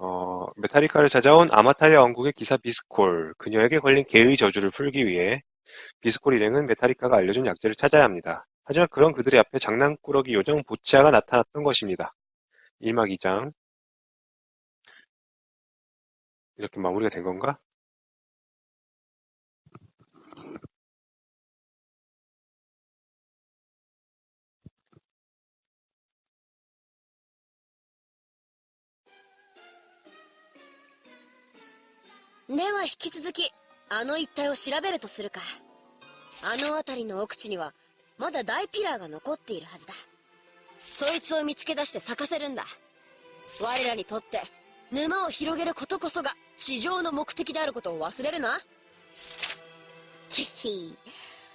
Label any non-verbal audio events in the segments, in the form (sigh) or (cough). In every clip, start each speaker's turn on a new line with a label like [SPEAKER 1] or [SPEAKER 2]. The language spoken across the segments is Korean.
[SPEAKER 1] 어, 메탈리카를 찾아온 아마타야 왕국의 기사 비스콜. 그녀에게 걸린 개의 저주를 풀기 위해 비스콜 일행은 메탈리카가 알려준 약재를 찾아야 합니다. 하지만 그런 그들의 앞에 장난꾸러기 요정 보치아가 나타났던 것입니다. 1막 2장. 이렇게 마무리가 된 건가??
[SPEAKER 2] では引き続き、あの一帯を調べるとするか。あの辺りの奥地には、まだ大ピラーが残っているはずだ。そいつを見つけ出して咲かせるんだ。我らにとって、沼を広げることこそが、地上の目的であることを忘れるな。キヒ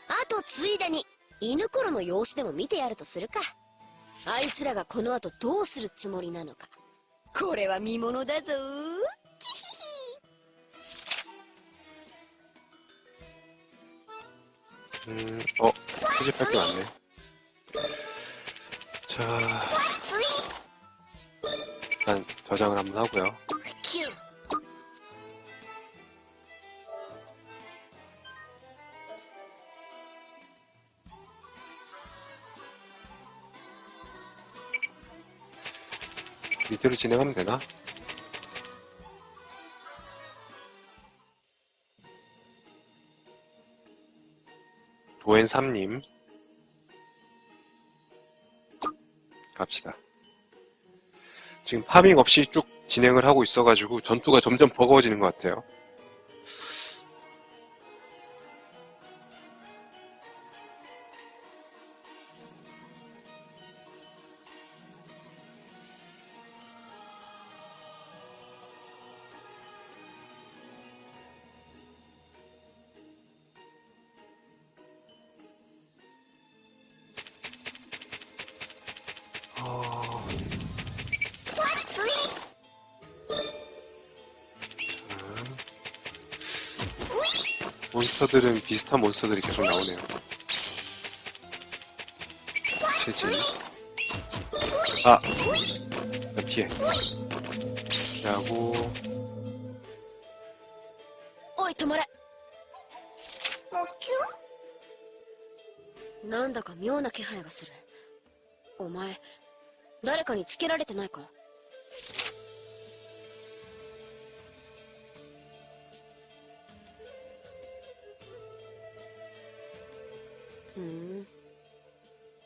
[SPEAKER 2] あとついでに、犬頃の様子でも見てやるとするか。あいつらがこの後どうするつもりなのか。これは見ものだぞ。
[SPEAKER 1] 음, 어, 수집할 게 많네. 자, 일단 저장을 한번 하고요. 밑으로 진행하면 되나? 도엔3님 갑시다. 지금 파밍 없이 쭉 진행을 하고 있어가지고 전투가 점점 버거워지는 것 같아요. 몬스터들은 비슷한 몬스터들이 계속 나오네요. 그치? 아! 일단 피해. 피하고,
[SPEAKER 2] おい止まれなんだか妙な気配がするお前誰かにつけられてないか ふん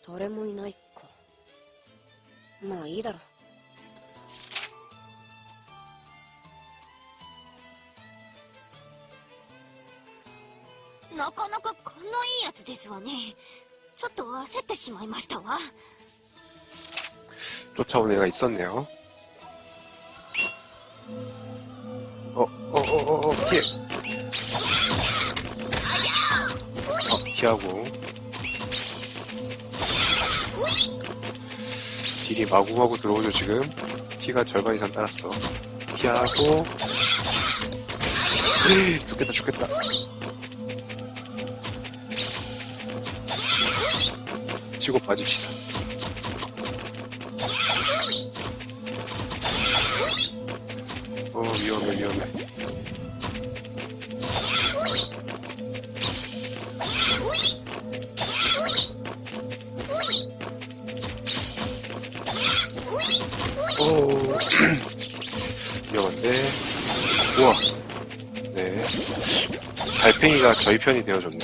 [SPEAKER 2] 誰もいないかまあいいだろう
[SPEAKER 3] なかなか勘のいいやつですわね。ちょっと焦ってしまいましたわ。
[SPEAKER 1] 쫓아온 애가 있었네요. 어, 어, 어, 어, 어, 피해. 어, 피하고. 딜이 마구마구 들어오죠, 지금. 피가 절반 이상 따랐어. 피하고. (laughs) 죽겠다, 죽겠다. 치고 빠집시다. 어, 위험해, 위험해. 달팽이가 저희 편이 되어줬네.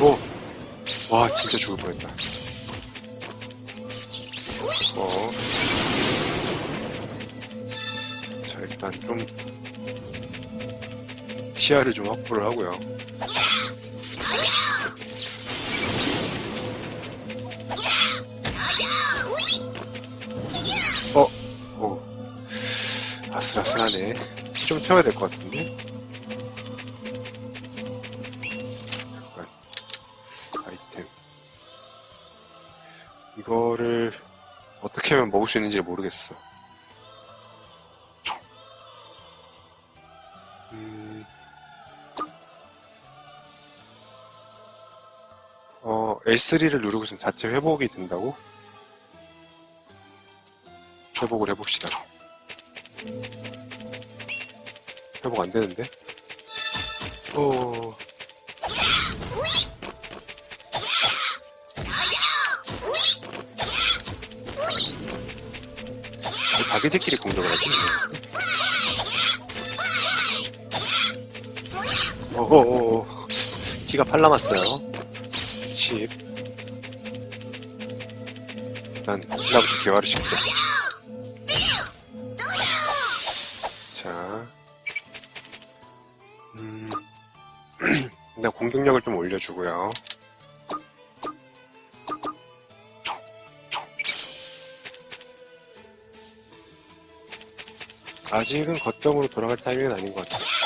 [SPEAKER 1] 오! 와, 진짜 죽을 뻔했다. 어. 자, 일단 좀, 시야를 좀 확보를 하고요. 아슬아슬하네. 좀 태워야 될 것 같은데? 잠깐. 아이템. 이거를 어떻게 하면 먹을 수 있는지 모르겠어. 음. 어, L3를 누르고선 자체 회복이 된다고? 회복을 해봅시다. 회복 안 되는데? 어, 왜 자기들끼리 공격을 하지? 어어어. 키가 팔 남았어요. 10 일단 신라부터 개화를 시키자 자 공격력을 좀 올려주고요. 아직은 거점으로 돌아갈 타이밍은 아닌 것 같아요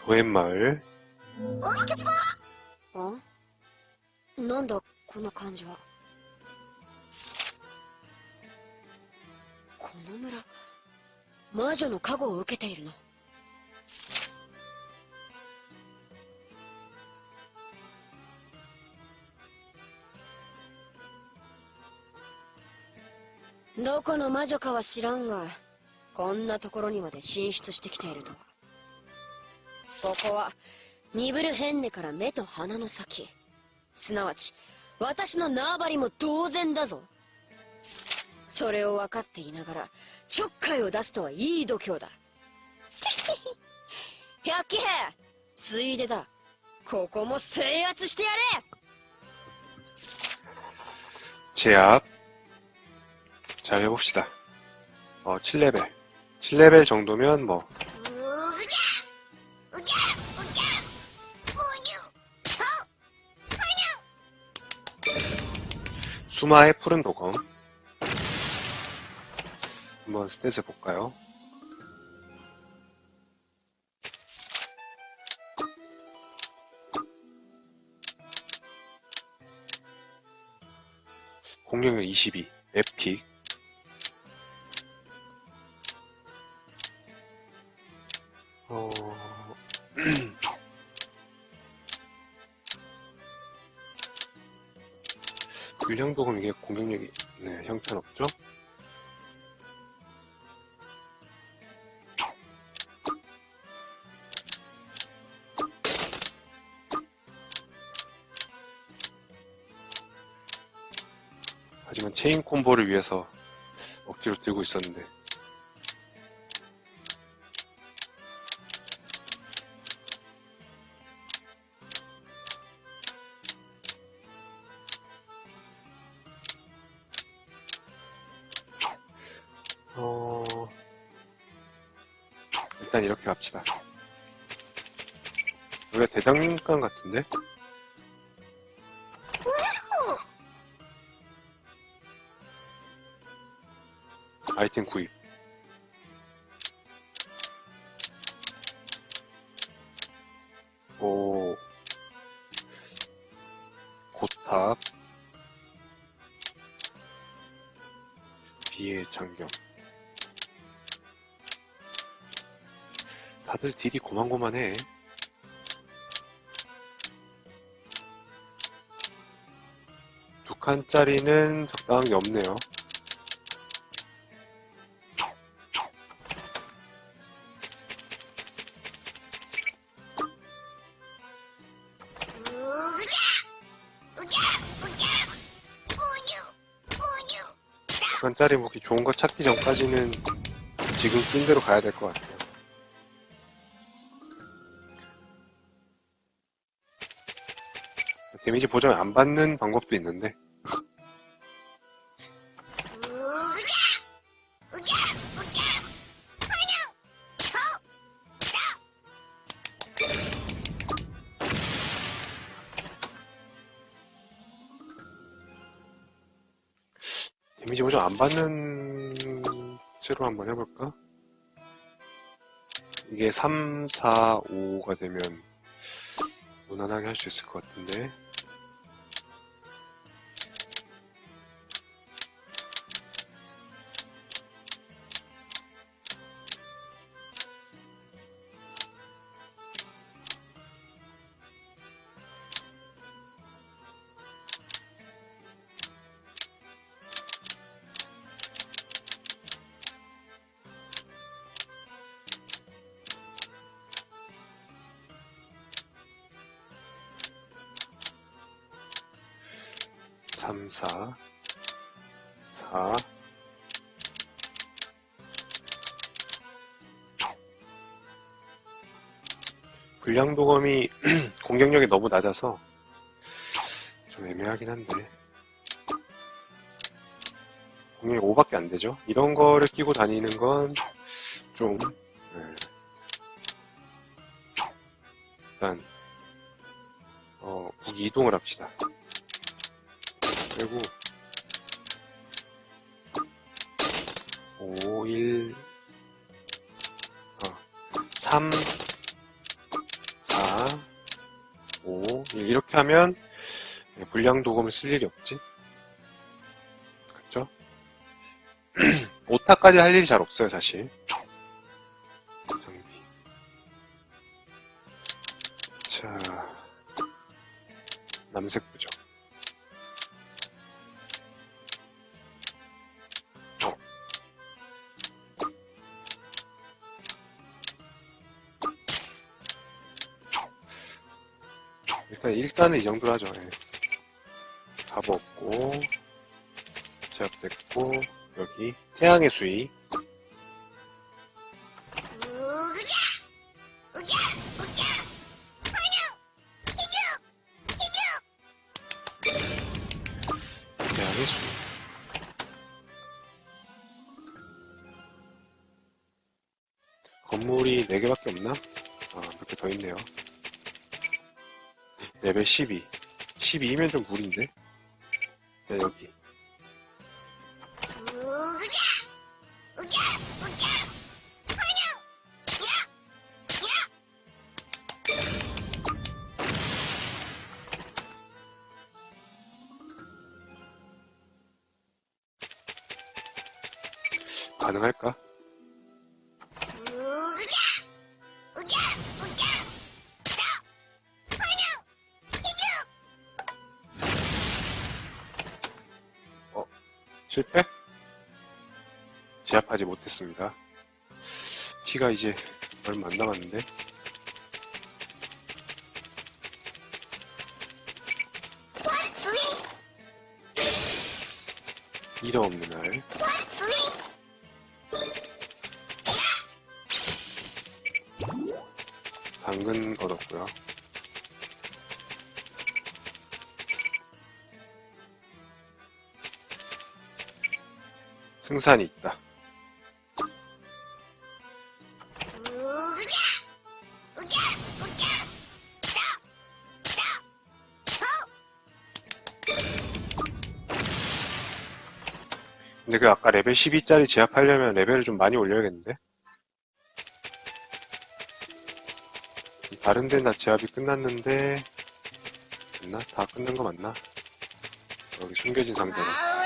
[SPEAKER 1] 도엠마을.
[SPEAKER 2] あなんだこの感じはこの村魔女の加護を受けているのどこの魔女かは知らんがこんなところにまで進出してきているとは ここはニブルヘンネから目と鼻の先すなわち私の縄張りも同然だぞそれを分かっていながらちょっかいを出すとはいい度胸だ(laughs) 百鬼兵ついでだここも制圧してやれ
[SPEAKER 1] 제압. 자, 해봅시다. 어, 7레벨. 7레벨 정도면 뭐, 수마의 푸른 도검. 한번 스탯을 볼까요? 공격력 22, 에픽. 균형도금 이게 공격력이 네, 형편없죠? 하지만 체인 콤보를 위해서 억지로 들고 있었는데 갑시다. 우리가 대장간 같은데? 아이템 구입. 다들 딜이 고만고만해. 두 칸짜리는 적당한 게 없네요. 두 칸짜리 무기 좋은 거 찾기 전까지는 지금 낀 대로 가야 될 것 같아요. 데미지 보정을 안 받는 방법도 있는데 데미지 보정 안 받는 채로 한번 해볼까? 이게 3, 4, 5가 되면 무난하게 할 수 있을 것 같은데 불량도검이 (clears throat) 공격력이 너무 낮아서 좀 애매하긴 한데 공격력 5밖에 안 되죠. 이런 거를 끼고 다니는 건좀 네. 일단 어, 무기 이동을 합시다. 그리고 5, 1, 어, 3, 이렇게 하면 불량 도금을 쓸 일이 없지. 그쵸? (clears throat) 오타까지 할 일이 잘 없어요, 사실. 자, 남색 부적. 일단 일단은 이 정도로 하죠. 예. 다 먹고 제압됐고 여기 태양의 수위 12. 12이면 좀 무리인데? 네, 여기. 실패? (laughs) 제압하지 못했습니다. 피가 이제 얼마 안 남았는데. 이름 없는 날. 당근 얻었고요. 승산이 있다. 근데 그 아까 레벨 12짜리 제압하려면 레벨을 좀 많이 올려야겠는데? 다른 데나 제압이 끝났는데, 맞나? 다 끝난 거 맞나? 여기 숨겨진 상자로.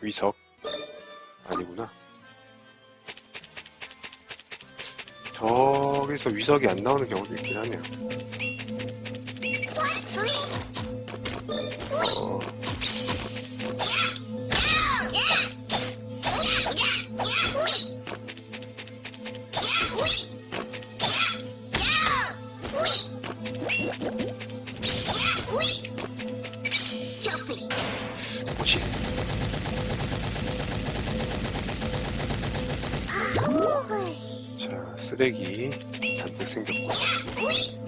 [SPEAKER 1] 위석. 아니구나. 저기서 위석이 안 나오는 경우도 있긴 하네요. 어, 뭐지? 쓰레기 잔뜩 생겼고.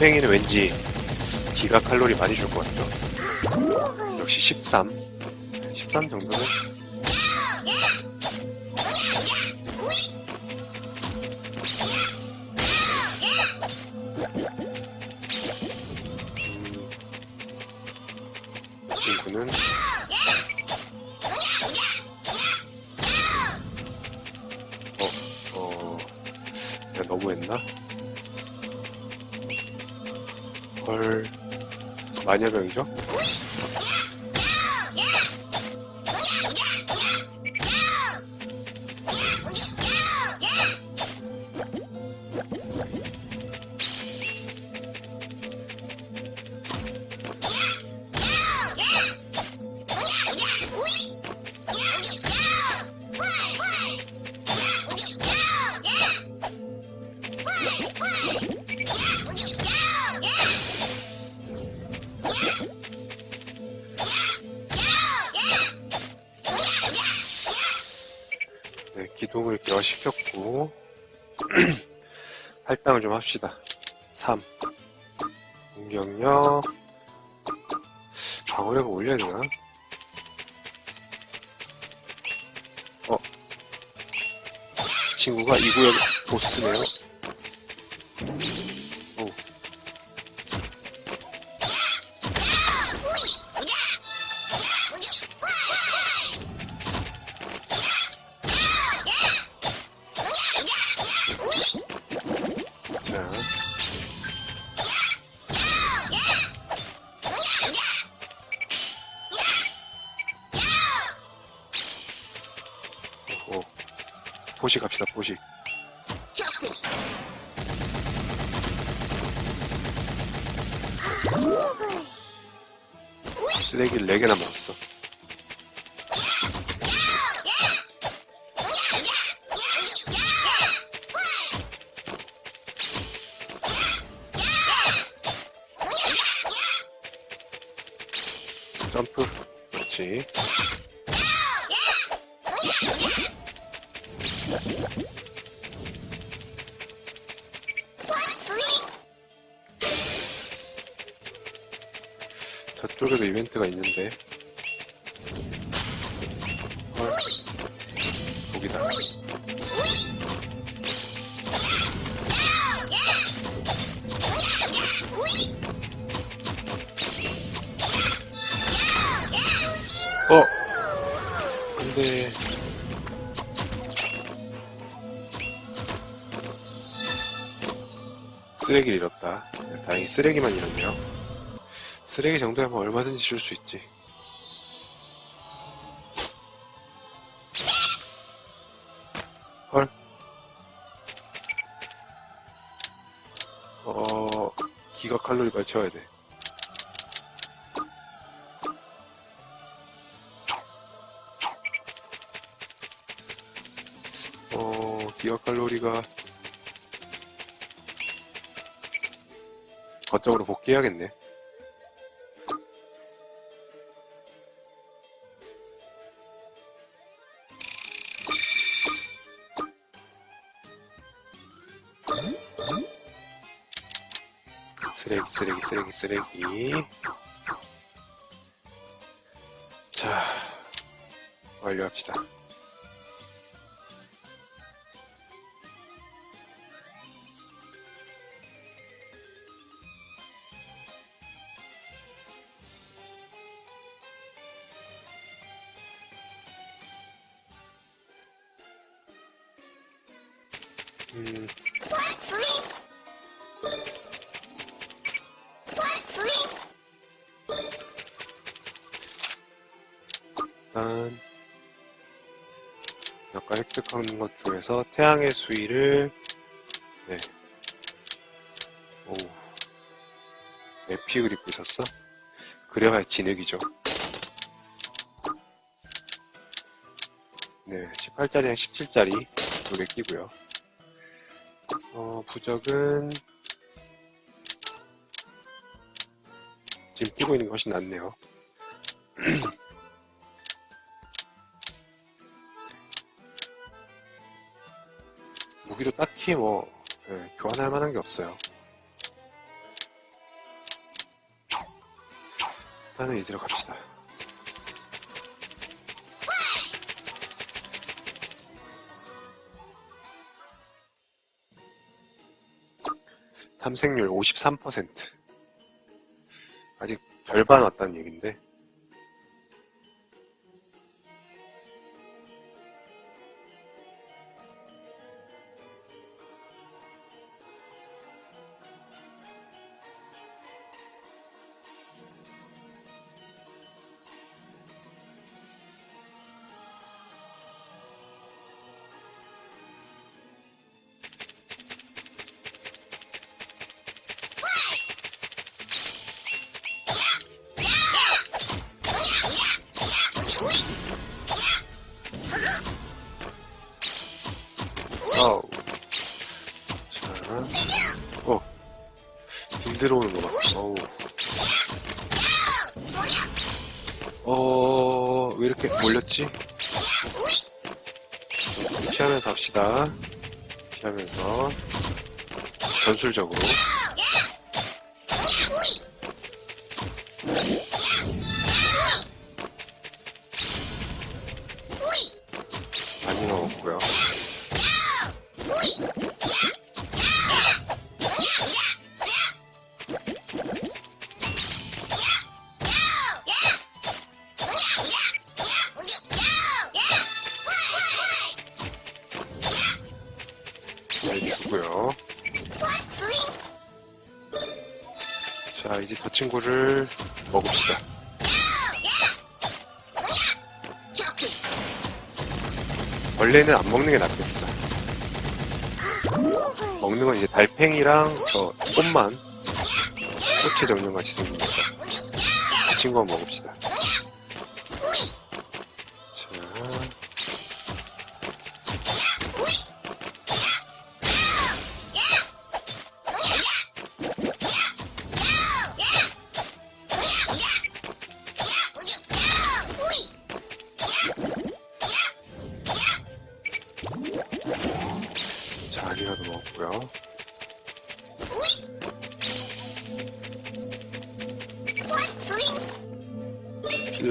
[SPEAKER 1] 달팽이는 왠지 기가 칼로리 많이 줄 것 같죠? 역시 13. 13 정도는 마녀병이죠? 합시다. 3 공격력 방어력을 올려야 되나? 어 친구가 이 구역 보스네요. 보식 갑시다, 보식. 쓰레기를 4개나 먹었어. 저쪽에도 이벤트가 있는데. 헐. 독이다. 어! 근데. 쓰레기를 잃었다. 다행히 쓰레기만 잃었네요. 쓰레기 정도야면 얼마든지 줄 수 있지. 헐. 어, 기가 칼로리 빨리 채워야 돼. 어, 기가 칼로리가 거점으로 복귀해야겠네. 쓰레기, 쓰레기, 쓰레기, 쓰레기. 자, 완료합시다. 일단 아까 획득한 것 중에서 태양의 수위를 네. 오 에픽을 입고 있었어? 그래야 진흙이죠 네 18짜리랑 17짜리 두개 끼고요 어 부적은 지금 끼고 있는 게 훨씬 낫네요 (clears throat) 여기도 딱히 뭐 네, 교환할 만한 게 없어요. 일단은 이대로 갑시다. 탐색률 53% 아직 절반 왔다는 얘긴데 피하면서. 전술적으로. 원래는 안 먹는 게 낫겠어. 먹는 건 이제 달팽이랑 저 꽃만 꽃의 정령 같이 생긴 거죠. 그 친구 한번 먹읍시다.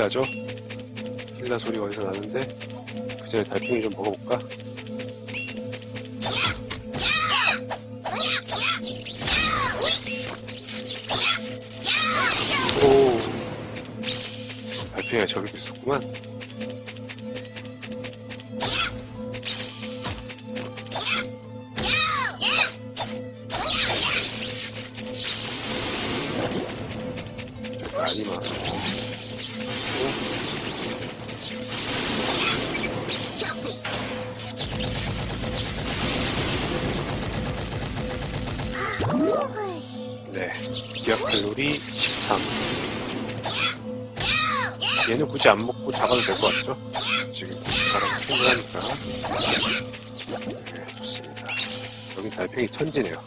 [SPEAKER 1] 필라죠? 필라 소리가 어디서 나는데 그 전에 달팽이 좀 먹어볼까? 오 달팽이가 저기도 있었구만 칼로리 13. 얘는 굳이 안 먹고 잡아도 될 것 같죠? 지금 사람 충분하니까. 네, 좋습니다. 여기 달팽이 천지네요.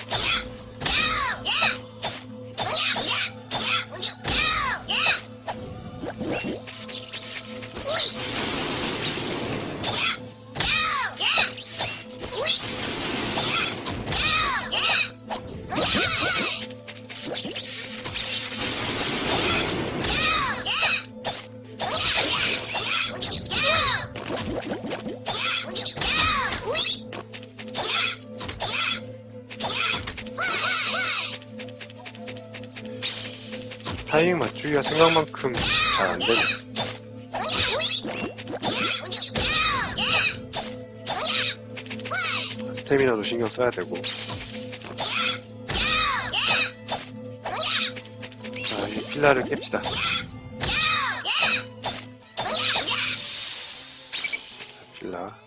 [SPEAKER 1] 타이밍 맞추기가 생각만큼 잘 안 되네. 스태미나도 신경 써야 되고. 자, 이 필라를 깹시다. 필라.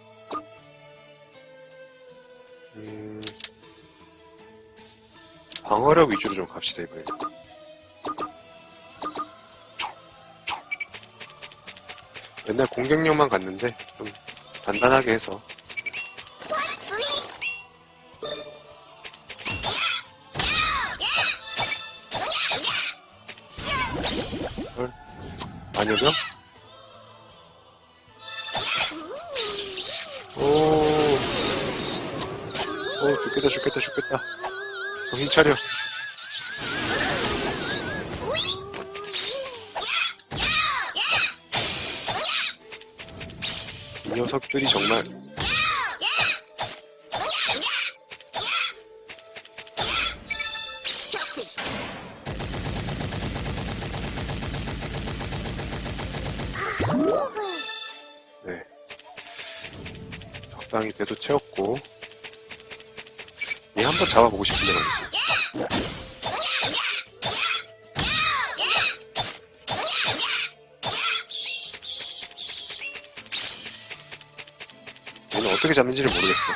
[SPEAKER 1] 음, 방어력 위주로 좀 갑시다, 이번에. 맨날 공격력만 갔는데 좀 단단하게 해서. 헐. 마녀병? 오, 오 죽겠다 죽겠다 죽겠다. 정신 차려 녀석들이 정말 네. 적당히 배도 채웠고 얘 한번 잡아보고 싶은데 말이지 잡는지를 모르겠어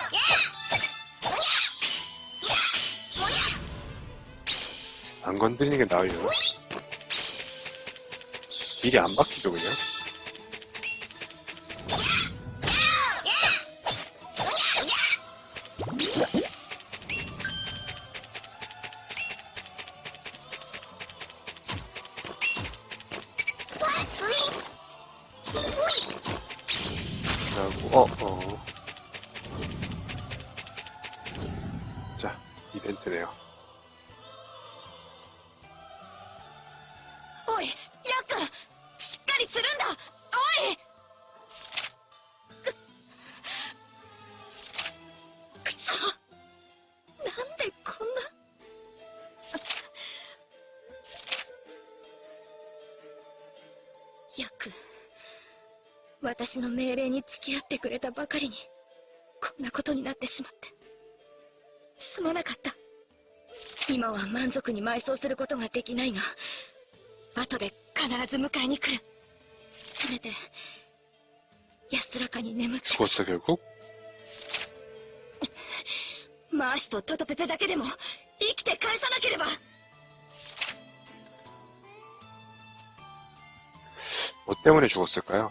[SPEAKER 1] 안 건드리는 게 나으려나? 미리 안 박히죠 그냥?
[SPEAKER 3] 私の命令に付き合ってくれたばかりにこんなことになってしまってすまなかった今は満足に埋葬することができないが後で必ず迎えに来るせめて安らかに眠って
[SPEAKER 1] 죽었어, 결국?
[SPEAKER 3] マーシとトトペペだけでも生きて返さなければ
[SPEAKER 1] 뭐 때문에 죽었을까요?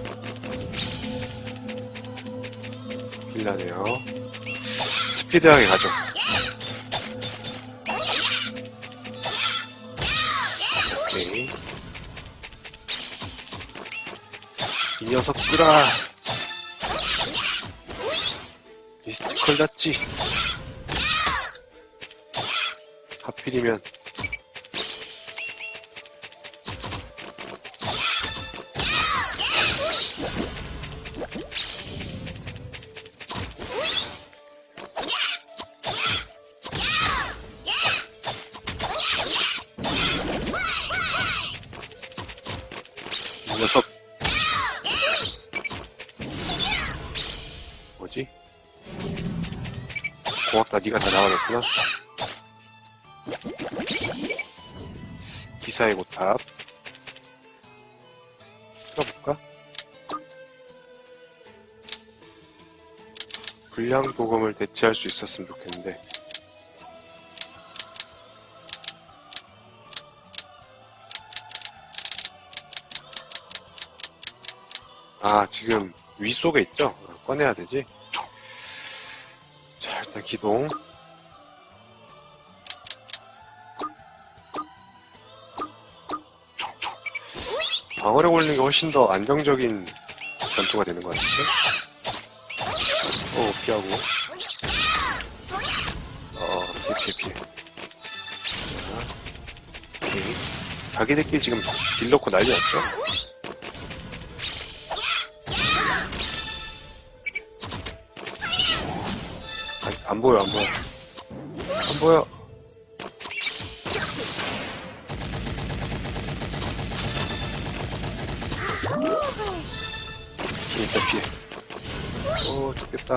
[SPEAKER 1] 필라네요. 스피드하게 가죠. 오케이. 이 녀석들아! 리스티컬 났지? 하필이면 네가 다 나와줬구나 기사의 고탑 틀어볼까? 불량 도금을 대체할 수 있었으면 좋겠는데 아, 지금 위 속에 있죠? 어, 꺼내야 되지? 자, 일단 기동. 방어력 올리는 게 훨씬 더 안정적인 전투가 되는 것 같은데? 어, 피하고. 어, 피해, 피해, 피해. 자기들끼리 지금 딜 넣고 난리 났죠? 안 보여, 안 보여. 안 보여. 피해, 피해. 오, 죽겠다.